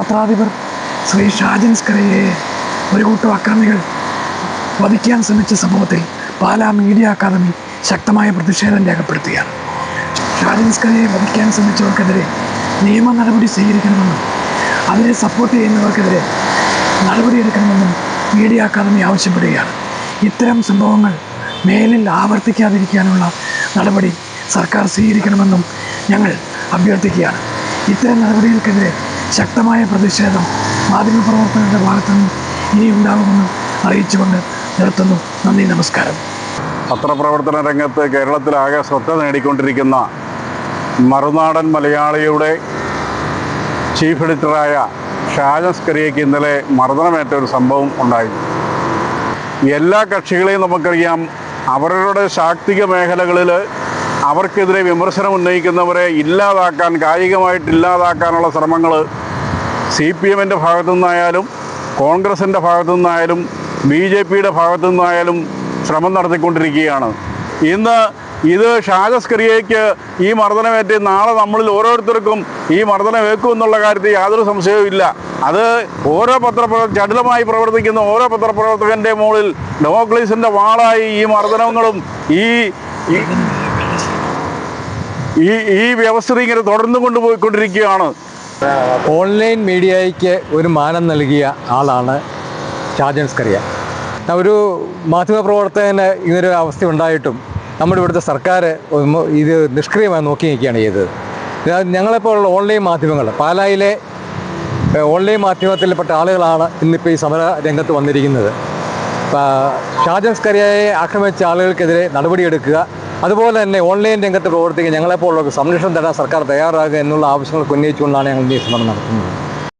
പത്രാധിപർ ശ്രീ ഷാജൻസ്കറയെ ഒരു കൂട്ടം അക്രമികൾ വധിക്കാൻ ശ്രമിച്ച സംഭവത്തിൽ പാലാ മീഡിയ അക്കാദമി ശക്തമായ പ്രതിഷേധം രേഖപ്പെടുത്തുകയാണ്. ഷാജൻസ്കറയെ വധിക്കാൻ ശ്രമിച്ചവർക്കെതിരെ നിയമ നടപടി സ്വീകരിക്കണമെന്നും അതിനെ സപ്പോർട്ട് ചെയ്യുന്നവർക്കെതിരെ നടപടിയെടുക്കണമെന്നും മീഡിയ അക്കാദമി ആവശ്യപ്പെടുകയാണ്. ഇത്തരം സംഭവങ്ങൾ മേലിൽ ആവർത്തിക്കാതിരിക്കാനുള്ള നടപടി സർക്കാർ സ്വീകരിക്കണമെന്നും ഞങ്ങൾ അഭ്യർത്ഥിക്കുകയാണ്. ഇത്തരം നടപടികൾക്കെതിരെ ശക്തമായ പ്രതിഷേധം മാധ്യമപ്രവർത്തകരുടെ ഇനി ഉണ്ടാകുമെന്ന് അറിയിച്ചുകൊണ്ട് നിർത്തുന്നു. നന്ദി നമസ്കാരം. പത്രപ്രവർത്തന രംഗത്ത് കേരളത്തിലാകെ ശ്രദ്ധ നേടിക്കൊണ്ടിരിക്കുന്ന മറുനാടൻ മലയാളിയുടെ ചീഫ് എഡിറ്ററായ ഷാജസ് കരിയയ്ക്ക് ഇന്നലെ മർദ്ദനമേറ്റ ഒരു സംഭവം ഉണ്ടായി എല്ലാ കക്ഷികളെയും നമുക്കറിയാം അവരുടെ ശാക്തിക മേഖലകളിൽ അവർക്കെതിരെ വിമർശനം ഉന്നയിക്കുന്നവരെ ഇല്ലാതാക്കാൻ കായികമായിട്ട് ഇല്ലാതാക്കാനുള്ള ശ്രമങ്ങൾ സി പി എമ്മിന്റെ ഭാഗത്തു നിന്നായാലും കോൺഗ്രസിന്റെ ഭാഗത്തു നിന്നായാലും ബി ജെ പിയുടെ ഭാഗത്തു നിന്നായാലും ശ്രമം നടത്തിക്കൊണ്ടിരിക്കുകയാണ്. ഇന്ന് ഇത് ഷാജസ്കറിയയ്ക്ക് ഈ മർദ്ദനമേറ്റ് നാളെ നമ്മളിൽ ഓരോരുത്തർക്കും ഈ മർദ്ദനമേക്കും എന്നുള്ള കാര്യത്തിൽ യാതൊരു സംശയവും ഇല്ല. അത് ഓരോ പത്രപ്രവർ ചടുലമായി പ്രവർത്തിക്കുന്ന ഓരോ പത്രപ്രവർത്തകന്റെ മുകളിൽ ഡെമോക്രസിന്റെ വാളായി ഈ മർദ്ദനങ്ങളും ഈ ഈ- ഈ വ്യവസ്ഥ ഇങ്ങനെ തുടർന്നു കൊണ്ടുപോയിക്കൊണ്ടിരിക്കുകയാണ്. ഓൺലൈൻ മീഡിയയ്ക്ക് ഒരു മാനം നൽകിയ ആളാണ് ഷാജൻ സ്കറിയ. ഒരു മാധ്യമപ്രവർത്തകന് ഇങ്ങനൊരു അവസ്ഥ ഉണ്ടായിട്ടും നമ്മുടെ ഇവിടുത്തെ സർക്കാർ ഇത് നിഷ്ക്രിയമായി നോക്കി നിൽക്കുകയാണ് ചെയ്തത്. ഞങ്ങളെപ്പോലുള്ള ഓൺലൈൻ മാധ്യമങ്ങൾ പാലായിലെ ഓൺലൈൻ മാധ്യമത്തിൽപ്പെട്ട ആളുകളാണ് ഇന്നിപ്പോൾ ഈ സമര രംഗത്ത് വന്നിരിക്കുന്നത്. ഷാജൻ സ്കറിയയെ ആക്രമിച്ച ആളുകൾക്കെതിരെ നടപടിയെടുക്കുക അതുപോലെ തന്നെ ഓൺലൈൻ രംഗത്ത് പ്രവർത്തിക്കുക ഞങ്ങളെപ്പോലുള്ളവർക്ക് സംരക്ഷണം തരാൻ സർക്കാർ തയ്യാറാകുക എന്നുള്ള ആവശ്യങ്ങൾക്ക് ഉന്നയിച്ചുകൊണ്ടാണ് ഞങ്ങൾ ഈ സമരം നടത്തുന്നത്.